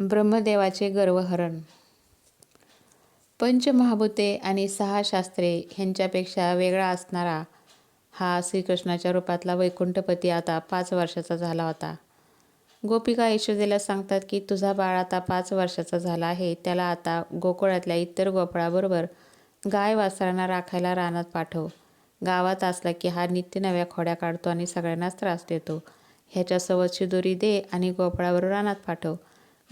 ब्रह्मदेवाचे गर्वहरण. पंचमहाभूते आणि सहा शास्त्रे ह्यांच्यापेक्षा वेगळा असणारा हा श्रीकृष्णाच्या रूपातला वैकुंठपती आता पाच वर्षाचा झाला होता. गोपिका यशोदेला सांगतात की तुझा बाळ आता पाच वर्षाचा झाला आहे. त्याला आता गोकुळातल्या इतर गोपाळाबरोबर गाय वासरांना राखायला रानात पाठव. गावात असला की हा नित्य नव्या खोड्या काढतो आणि सगळ्यांनाच त्रास देतो. ह्याच्यासोबत शिदोरी दे आणि गोपाळाबरोबर रानात पाठव.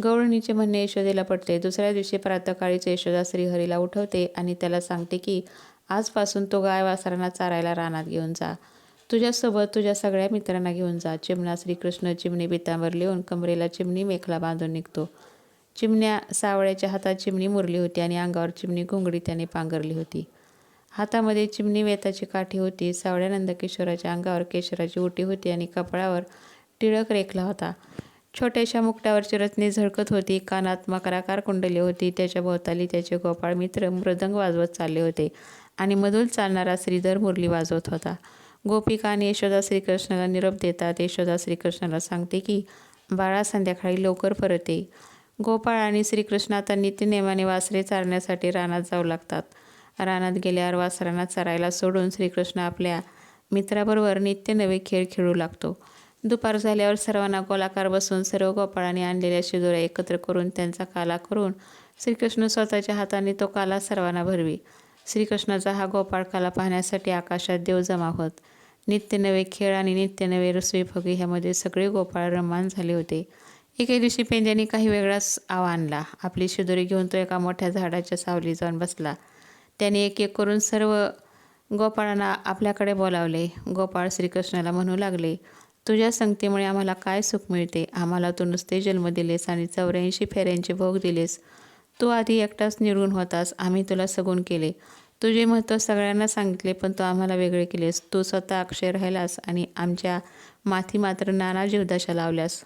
गवळणीचे म्हणणे यशोदेला पडते दुसऱ्या दिवशी प्रातकाळीच यशोदा श्रीहरीला उठवते आणि त्याला सांगते की आजपासून तो गाय वासरांना चारायला रानात घेऊन जा. तुझ्यासोबत तुझ्या सगळ्या मित्रांना घेऊन जा. चिमणा श्रीकृष्ण चिमणी बितांवर लिहून कमरेला चिमणी मेखला बांधून निघतो. चिमण्या सावळ्याच्या हातात चिमणी मुरली होती आणि अंगावर चिमणी घोंगडी त्याने पांघरली होती. हातामध्ये चिमणी वेताची काठी होती. सावळ्या नंदकिशोराच्या अंगावर केशराची उटी होती आणि कपाळावर टिळक रेखला होता. छोट्याशा मुकट्यावरची रचने झळकत होती. कानात मकराकार कुंडली होती. त्याच्या भोवताली त्याचे गोपाळ मित्र मृदंग वाजवत चालले होते आणि मधून चालणारा श्रीधर मुरली वाजवत होता. गोपिका आणि यशोदा श्रीकृष्णाला निरोप देतात. यशोदा श्रीकृष्णाला सांगते की बाळा संध्याकाळी लवकर परत. ये गोपाळ आणि श्रीकृष्ण आता नित्यनेमाने वासरे चारण्यासाठी रानात जाऊ लागतात. रानात गेल्यावर वासरांना चरायला सोडून श्रीकृष्ण आपल्या मित्राबरोबर नित्य नवे खेळ खेळू लागतो. दुपार झाल्यावर सर्वांना गोलाकार बसून सर्व गोपाळांनी आणलेल्या शिदोऱ्या एकत्र करून त्यांचा काला करून श्रीकृष्ण स्वतःच्या हाताने तो काला सर्वांना भरवी. श्रीकृष्णाचा हा गोपाळ काला पाहण्यासाठी आकाशात देव जमा होत. नित्य नवे खेळ आणि नित्य नवे रसोई फगे ह्यामध्ये सगळे गोपाळ रममान झाले होते. एके दिवशी पेंद्याने काही वेगळाच आव आणला. आपली शिदोरी घेऊन तो एका मोठ्या झाडाच्या सावली जाऊन बसला. त्याने एक एक करून सर्व गोपाळांना आपल्याकडे बोलावले. गोपाळ श्रीकृष्णाला म्हणू लागले तुझ्या संगतीमुळे आम्हाला काय सुख मिळते? आम्हाला तू नुसते जन्म दिलेस आणि चौऱ्याऐंशी फेऱ्यांचे भोग दिलेस. तू आधी एकटाच निवडून होतास. आम्ही तुला सगून केले. तुझे महत्त्व सगळ्यांना सांगितले पण तू आम्हाला वेगळे केलेस. तू स्वतः अक्षय राहिलास आणि आमच्या माथी मात्र नाना जीवदाशा लावल्यास.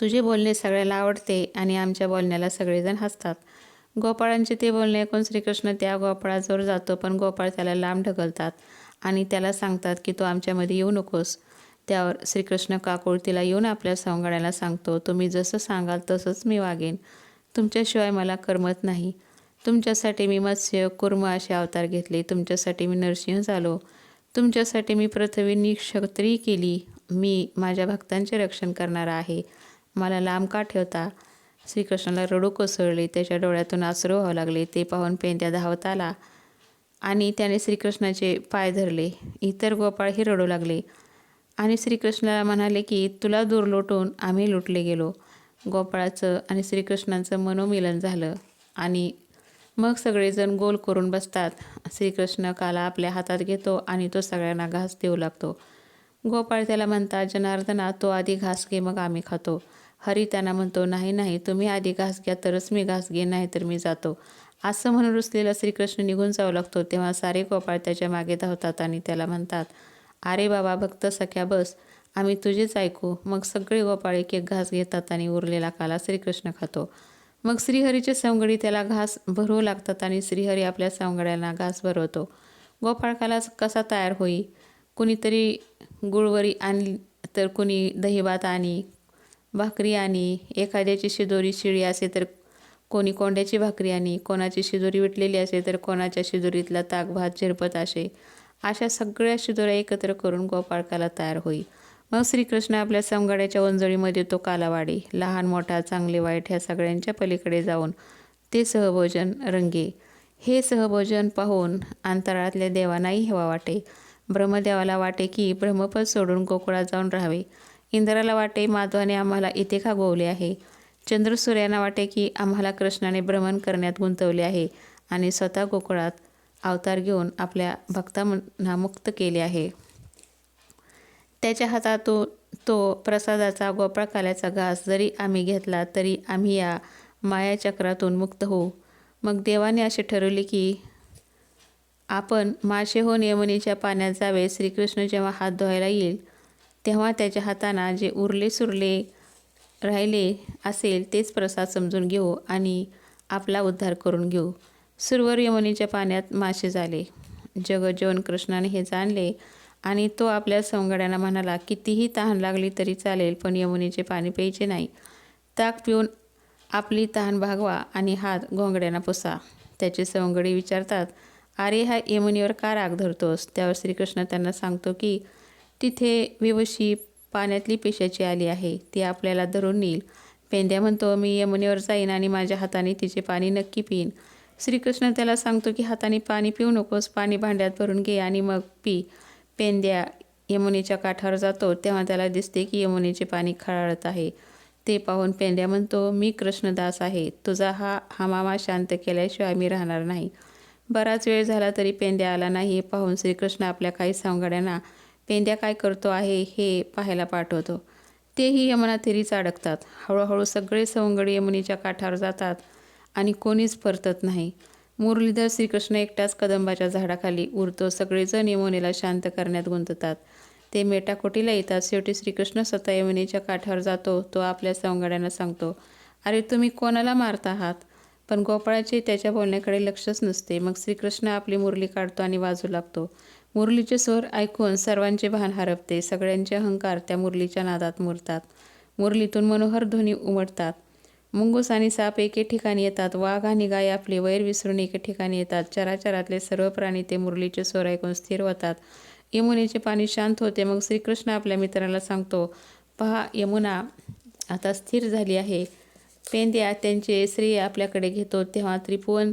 तुझे बोलणे सगळ्याला आवडते आणि आमच्या बोलण्याला सगळेजण हसतात. गोपाळांचे ते बोलणे ऐकून श्रीकृष्ण त्या गोपाळाजवळ जातो पण गोपाळ त्याला लांब ढकलतात. आणि त्याला सांगतात की तू आमच्यामध्ये येऊ नकोस. त्यावर श्रीकृष्ण काकुळतीला येऊन आपल्या सवंगड्याला सांगतो तुम्ही जसं सांगाल तसंच मी वागेन. तुमच्याशिवाय मला करमत नाही. तुमच्यासाठी मी मत्स्य कुर्म असे अवतार घेतले. तुमच्यासाठी मी नरसिंह झालो. तुमच्यासाठी मी पृथ्वी निक्षत्री केली. मी माझ्या भक्तांचे रक्षण करणारा आहे. मला लांब का ठेवता? श्रीकृष्णाला रडू कोसळले. त्याच्या डोळ्यातून आसरू व्हावं लागले. ते पाहून पेंद्या धावत आला. आणि त्याने श्रीकृष्णाचे पाय धरले. इतर गोपाळ हे रडू लागले. आणि श्रीकृष्णाला म्हणाले की तुला दूर लोटून आम्ही लुटले गेलो. गोपाळाचं आणि श्रीकृष्णाचं मनोमिलन झालं. आणि मग सगळेजण गोल करून बसतात. श्रीकृष्ण काला आपल्या हातात घेतो आणि तो सगळ्यांना घास देऊ लागतो. गोपाळ त्याला म्हणतात जनार्दना तो आधी घास घे मग आम्ही खातो. हरी त्यांना म्हणतो नाही नाही तुम्ही आधी घास घ्या तरच मी घास घे नाही तर मी जातो. असं म्हणून रुसलेला श्रीकृष्ण निघून जावं लागतो. तेव्हा सारे गोपाळ त्याच्यामागे धावतात आणि त्याला म्हणतात अरे बाबा भक्त सख्या बस. आम्ही तुझेच ऐकू. मग सगळे गोपाळ एक एक घास घेतात आणि उरलेला काला श्रीकृष्ण खातो. मग श्रीहरीचे सवंगडी त्याला घास भरवू लागतात आणि श्रीहरी आपल्या सवंगड्यांना घास भरवतो. गोपाळकाला कसा तयार होई? कुणीतरी गुळवरी आणली तर कुणी दहीभात आणि भाकरी आणि एखाद्याची शिदोरी शिळी असे तर कोणी कोंड्याची भाकरी आणि कोणाची शिदोरी विटलेली असे तर कोणाच्या शिदोरीतला ताक भात झिरपत असे. अशा सगळ्या शिदोऱ्या एकत्र करून गोपाळकाला तयार होई. मग श्रीकृष्ण आपल्या समगाड्याच्या वंजळीमध्ये तो कालावाडी लहान मोठा चांगले वाईट ह्या सगळ्यांच्या पलीकडे जाऊन ते सहभोजन रंगे. हे सहभोजन पाहून अंतराळातल्या देवांनाही हेवा वाटे. ब्रह्मदेवाला वाटे की ब्रह्मपद सोडून गोकुळात जाऊन राहावे. इंद्राला वाटे माधवाने आम्हाला इथे खागवले आहे. चंद्रसूर्यांना वाटे की आम्हाला कृष्णाने भ्रमण करण्यात गुंतवले आहे आणि स्वतः गोकुळात अवतार घेऊन आपल्या भक्तांना मुक्त केले आहे. त्याच्या हातातून तो तो प्रसादाचा गोपाळकाल्याचा घास जरी आम्ही घेतला तरी आम्ही या मायाचक्रातून मुक्त होऊ. मग देवाने असे ठरवले की आपण मासे होऊन यमुनेच्या पाण्यात जावे. श्रीकृष्ण जेव्हा हात धुवायला येईल तेव्हा त्याच्या हाताना जे उरले सुरले राहिले असेल तेच प्रसाद समजून घेऊ आणि आपला उद्धार करून घेऊ. सुरवर यमुनीच्या पाण्यात मासे झाले. जगजीवन कृष्णाने हे जाणले आणि तो आपल्या सवंगड्यांना म्हणाला कितीही तहान लागली तरी चालेल पण यमुनीचे पाणी प्यायचे नाही. ताक पिऊन आपली तहान भागवा आणि हात घोंगड्यांना पुसा. त्याचे सवंगडी विचारतात अरे हा यमुनीवर का राग धरतोस? त्यावर श्रीकृष्ण त्यांना सांगतो की तिथे विवशी पाण्यातली पेशाची आली आहे. ती आपल्याला धरून नेईल. पेंद्या म्हणतो मी यमुनेवर जाईन आणि माझ्या हाताने तिचे पाणी नक्की पिईन. श्रीकृष्ण त्याला सांगतो की हाताने पाणी पिऊ नकोस पाणी भांड्यात भरून घे आणि मग पी. पेंद्या यमुनेच्या काठावर जातो तेव्हा त्याला दिसते की यमुनेचे पाणी खळाळत आहे. ते पाहून पेंड्या म्हणतो मी कृष्णदास आहे. तुझा हा हमामा शांत केल्याशिवाय मी राहणार नाही. बराच वेळ झाला तरी पेंड्या आला नाही. हे पाहून श्रीकृष्ण आपल्या काही सांगड्यांना पेंद्या काय करतो आहे हे पाहायला पाठवतो. तेही यमुना तिरीच अडकतात. हळूहळू सगळे सवंगडी यमुनेच्या काठावर जातात आणि कोणीच परतत नाही. मुरलीधर श्रीकृष्ण एकटाच कदंबाच्या झाडाखाली उरतो. सगळेजण यमुनेला शांत करण्यात गुंततात. ते मेटाकोटीला येतात. शेवटी श्रीकृष्ण स्वतः यमुनेच्या काठावर जातो. तो आपल्या सवंगड्यांना सांगतो अरे तुम्ही कोणाला मारता आहात? पण गोपाळाचे त्याच्या बोलण्याकडे लक्षच नसते. मग श्रीकृष्ण आपली मुरली काढतो आणि वाजू लागतो. मुरलीचे स्वर ऐकून सर्वांचे भान हरपते. सगळ्यांचे अहंकार त्या मुरलीच्या नादात मुरतात. मुरलीतून मनोहर ध्वनी उमटतात. मुंगूस आणि साप एके ठिकाणी येतात. वाघ आणि गाय आपले वैर विसरून एके ठिकाणी येतात. चराचरातले सर्व प्राणी ते मुरलीचे स्वर ऐकून स्थिर होतात. यमुनेचे पाणी शांत होते. मग श्रीकृष्ण आपल्या मित्राला सांगतो पहा यमुना आता स्थिर झाली आहे. पेंद्या त्यांचे श्रेय आपल्याकडे घेतो. तेव्हा त्रिभुवन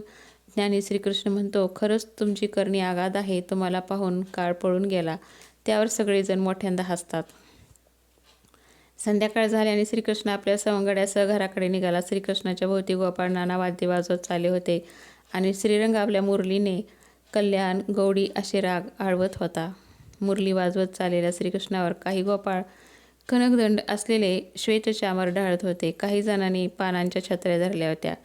ज्ञानी श्रीकृष्ण म्हणतो खरंच तुमची करणी आगाध आहे तुम्हाला पाहून काळ पळून गेला. त्यावर सगळेजण मोठ्यांदा हसतात. संध्याकाळ झाली आणि श्रीकृष्ण आपल्या सवंगड्यासह घराकडे निघाला. श्रीकृष्णाच्या भोवती गोपाळ नाना वाद्य वाजवत चालले होते आणि श्रीरंग आपल्या मुरलीने कल्याण गौडी असे राग आळवत होता. मुरली वाजवत चाललेल्या श्रीकृष्णावर काही गोपाळ कनकदंड असलेले श्वेतचामर ढाळत होते. काही जणांनी पानांच्या छत्र्या धरल्या होत्या.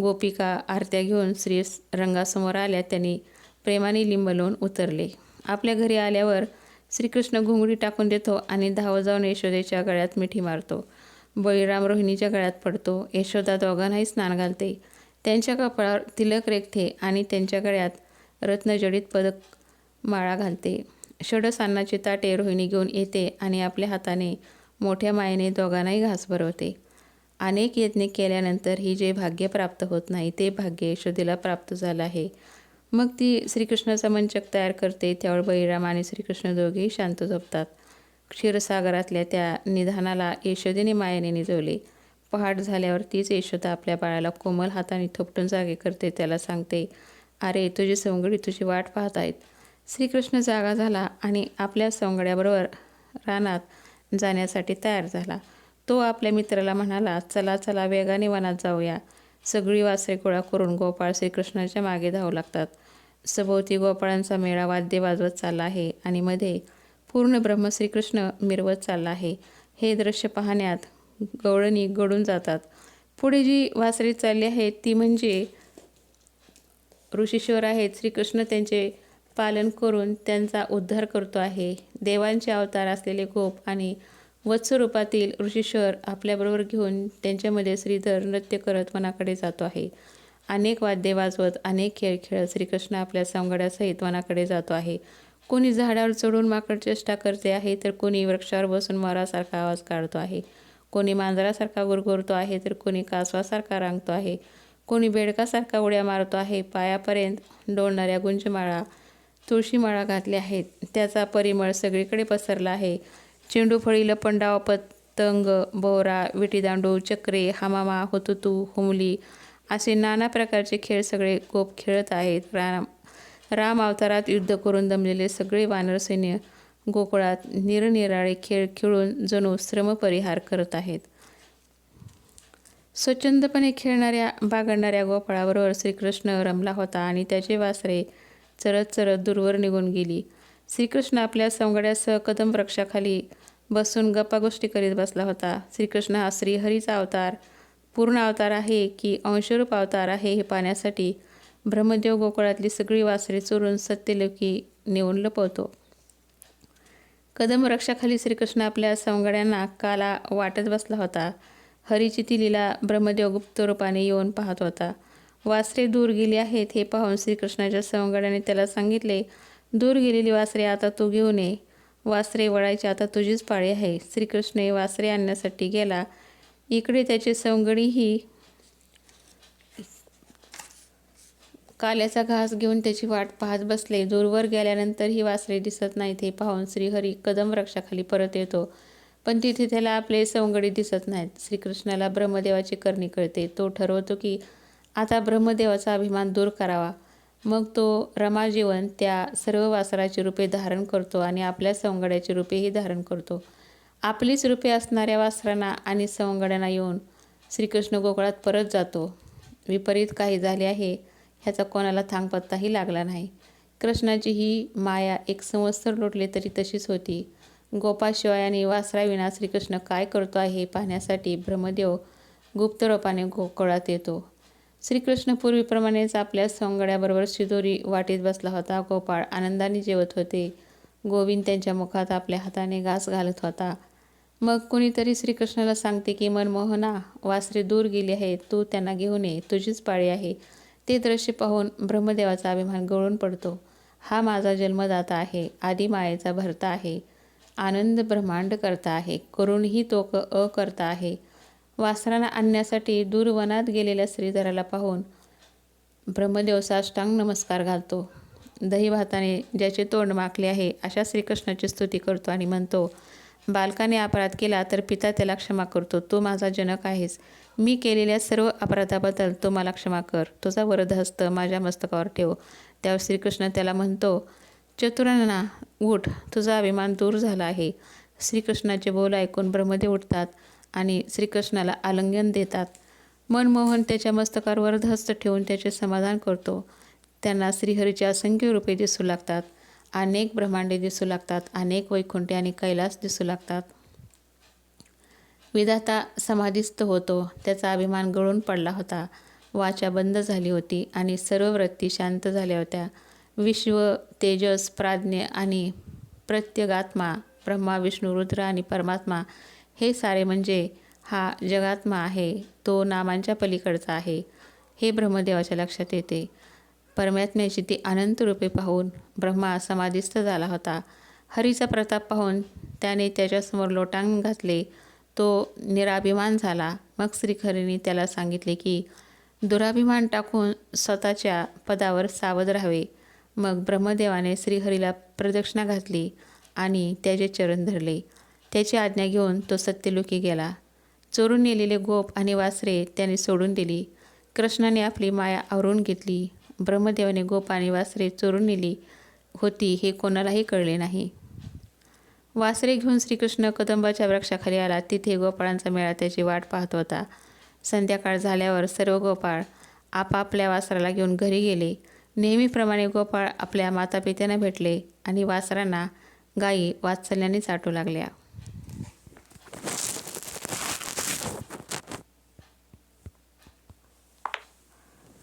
गोपिका आरत्या घेऊन श्री रंगासमोर आल्या. त्यांनी प्रेमाने लिंब लावून उतरले. आपल्या घरी आल्यावर श्रीकृष्ण घुंगडी टाकून देतो आणि धाव जाऊन यशोदेच्या गळ्यात मिठी मारतो. बळीराम रोहिणीच्या गळ्यात पडतो. यशोदा दोघांनाही स्नान घालते. त्यांच्या कपाळावर तिलक रेखते आणि त्यांच्या गळ्यात रत्नजडित पदक माळा घालते. षडसान्नाची ताटे रोहिणी घेऊन येते आणि आपल्या हाताने मोठ्या मायेने दोघांनाही घास भरवते. अनेक यज्ञ केल्यानंतर ही जे भाग्य प्राप्त होत नाही ते भाग्य यशोदेला प्राप्त झालं आहे. मग ती श्रीकृष्णाचा मंचक तयार करते त्यावर बळीराम आणि श्रीकृष्ण दोघेही शांत झोपतात. क्षीरसागरातल्या त्या निधानाला यशोदेने मायेने निजवले. पहाट झाल्यावर तीच यशोदा आपल्या बाळाला कोमल हाताने थोपटून जागे करते त्याला सांगते अरे तुझी सवंगडी तुझी वाट पाहत आहेत. श्रीकृष्ण जागा झाला आणि आपल्या सवंगड्याबरोबर रानात जाण्यासाठी तयार झाला. तो आपल्या मित्राला म्हणाला चला चला वेगाने वनात जाऊया. सगळी वासरे गोळा करून गोपाळ श्रीकृष्णाच्या मागे धावू लागतात. सभोवती गोपाळांचा मेळा वाद्य वाजवत चालला आहे आणि मध्ये पूर्ण ब्रह्म श्रीकृष्ण मिरवत चालला आहे. हे दृश्य पाहण्यात गवळणी गडून जातात. पुढे जी वासरे चालली आहेत ती म्हणजे ऋषीश्वर आहेत. श्रीकृष्ण त्यांचे पालन करून त्यांचा उद्धार करतो आहे. देवांचे अवतार असलेले गोप आणि वत्सरूपातील ऋषीश्वर आपल्याबरोबर घेऊन त्यांच्यामध्ये श्रीधर नृत्य करत वनाकडे जातो आहे. अनेक वाद्ये वाजवत अनेक खेळ खेळत श्रीकृष्ण आपल्या सांगड्यासहित वनाकडे जातो आहे. कोणी झाडावर चढून माकड चेष्टा करते आहे तर कोणी वृक्षावर बसून मरासारखा आवाज काढतो आहे. कोणी मांजरासारखा गुरगुरतो आहे तर कोणी कासवासारखा रांगतो आहे. कोणी बेडकासारखा उड्या मारतो आहे पायापर्यंत डोलणाऱ्या गुंजमाळा तुळशीमाळा घातल्या आहेत. त्याचा परिमळ सगळीकडे पसरला आहे. चेंडू फळी लपंडाव पतंग बोरा विटीदांडू चक्रे हमामा होतुतू हुमली असे नाना प्रकारचे खेळ सगळे गोप खेळत आहेत. राम राम अवतारात युद्ध करून दमलेले सगळे वानर सैन्य गोकुळात निरनिराळे खेळ खेळून जणू श्रमपरिहार करत आहेत. स्वच्छंदपणे खेळणाऱ्या बागडणाऱ्या गोपाळाबरोबर श्रीकृष्ण रमला होता आणि त्याचे वासरे चरत चरत दूरवर निघून गेली. श्रीकृष्ण आपल्या सवंगड्यासह कदम वृक्षाखाली बसून गप्पागोष्टी करीत बसला होता. श्रीकृष्ण हा श्रीहरीचा अवतार. पूर्ण अवतार आहे की अंशरूप अवतार आहे हे पाहण्यासाठी ब्रह्मदेव गोकुळातली सगळी वासरे चोरून सत्यलोकी नेऊन लपवतो. कदम वृक्षाखाली श्रीकृष्ण आपल्या सवंगड्यांना काला वाटत बसला होता. हरीची ती लीला ब्रह्मदेव गुप्त रूपाने येऊन पाहत होता. वासरे दूर गेली आहेत हे पाहून श्रीकृष्णाच्या सवंगड्याने त्याला सांगितले दूर गेलेली वासरे आता तू घेऊन ये. वासरे वळायची आता तुझीच पाळी आहे. श्रीकृष्ण वासरे आणण्यासाठी गेला. इकडे त्याचे सवंगडीही काल्याचा घास घेऊन त्याची वाट पाहत बसले. दूरवर गेल्यानंतर ही वासरे दिसत नाहीत हे पाहून श्रीहरी कदम वृक्षाखाली परत येतो. पण तिथे त्याला आपले सवंगडी दिसत नाहीत. श्रीकृष्णाला ब्रह्मदेवाची करणी कळते. तो ठरवतो की आता ब्रह्मदेवाचा अभिमान दूर करावा. मग तो रमाजीवन त्या सर्व वासराची रूपे धारण करतो आणि आपल्या सवंगड्याची रूपेही धारण करतो. आपलीच रूपे असणाऱ्या वासरांना आणि सवंगड्यांना येऊन श्रीकृष्ण गोकुळात परत जातो. विपरीत काही झाले आहे ह्याचा कोणाला थांगपत्ताही लागला नाही. कृष्णाची ही माया एक संवत्सर लोटले तरी तशीच होती. गोपाशिवाय आणि वासराविना श्रीकृष्ण काय करतो आहे हे पाहण्यासाठी ब्रह्मदेव गुप्तरूपाने गोकुळात येतो. श्रीकृष्ण पूर्वीप्रमाणेच आपल्या सोंगड्याबरोबर शिदोरी वाटीत बसला होता. गोपाळ आनंदाने जेवत होते. गोविंद त्यांच्या मुखात आपल्या हाताने घास घालत होता. मग कुणीतरी श्रीकृष्णाला सांगते की मनमोहना वासरे दूर गेली आहेत. तू त्यांना घेऊन ये. तुझीच पाळी आहे. ते दृश्य पाहून ब्रह्मदेवाचा अभिमान गळून पडतो. हा माझा जन्मदाता आहे. आदी मायेचा भरता आहे. आनंद ब्रह्मांड करता आहे. करूनही तो क अ करता आहे. वासरांना आणण्यासाठी दूरवनात गेलेल्या श्रीधराला पाहून ब्रह्मदेव साष्टांग नमस्कार घालतो. दही भाताने ज्याचे तोंड माखले आहे अशा श्रीकृष्णाची स्तुती करतो आणि म्हणतो बालकाने अपराध केला तर पिता त्याला क्षमा करतो. तो माझा जनक आहेस. मी केलेल्या सर्व अपराधाबद्दल तो मला क्षमा कर. तुझा वरदहस्त माझ्या मस्तकावर ठेव. त्यावर श्रीकृष्ण त्याला म्हणतो चतुरांना उठ. तुझा अभिमान दूर झाला आहे. श्रीकृष्णाचे बोल ऐकून ब्रह्मदेव उठतात. आणि श्रीकृष्णाला आलिंगन देतात. मनमोहन त्याच्या मस्तकावर धस्त ठेवून त्याचे समाधान करतो. त्यांना श्रीहरीचे असंख्य रूपे दिसू लागतात. अनेक ब्रह्मांडे दिसू लागतात. अनेक वैकुंठे आणि कैलास दिसू लागतात. विधाता समाधीस्थ होतो. त्याचा अभिमान गळून पडला होता. वाचा बंद झाली होती आणि सर्व वृत्ती शांत झाल्या होत्या. विश्व तेजस प्राज्ञ आणि प्रत्यगात्मा ब्रह्मा विष्णू रुद्र आणि परमात्मा हे सारे म्हणजे हा जगात्मा आहे तो नामांच्या पलीकडचा आहे. हे ब्रह्मदेवाच्या लक्षात येते. परमात्म्याची ती अनंत रूपे पाहून ब्रह्मा समाधीस्थ झाला होता. हरीचा प्रताप पाहून त्याने त्याच्यासमोर लोटांग घातले. तो निराभिमान झाला. मग श्रीखरीने त्याला सांगितले की दुराभिमान टाकून स्वतःच्या पदावर सावध राहावे. मग ब्रह्मदेवाने श्रीहरीला प्रदक्षिणा घातली आणि त्याचे चरण धरले. त्याची आज्ञा घेऊन तो सत्यलोकी गेला. चोरून नेलेले गोप आणि वासरे त्याने सोडून दिली. कृष्णाने आपली माया आवरून घेतली. ब्रह्मदेवाने गोप आणि वासरे चोरून नेली होती हे कोणालाही कळले नाही. वासरे घेऊन श्रीकृष्ण कदंबाच्या वृक्षाखाली आला. तिथे गोपाळांचा मेळा त्याची वाट पाहत होता. संध्याकाळ झाल्यावर सर्व गोपाळ आपापल्या वासराला घेऊन घरी गेले. नेहमीप्रमाणे गोपाळ आपल्या मातापित्यांना भेटले आणि वासरांना गायी वात्सल्याने चाटू लागल्या.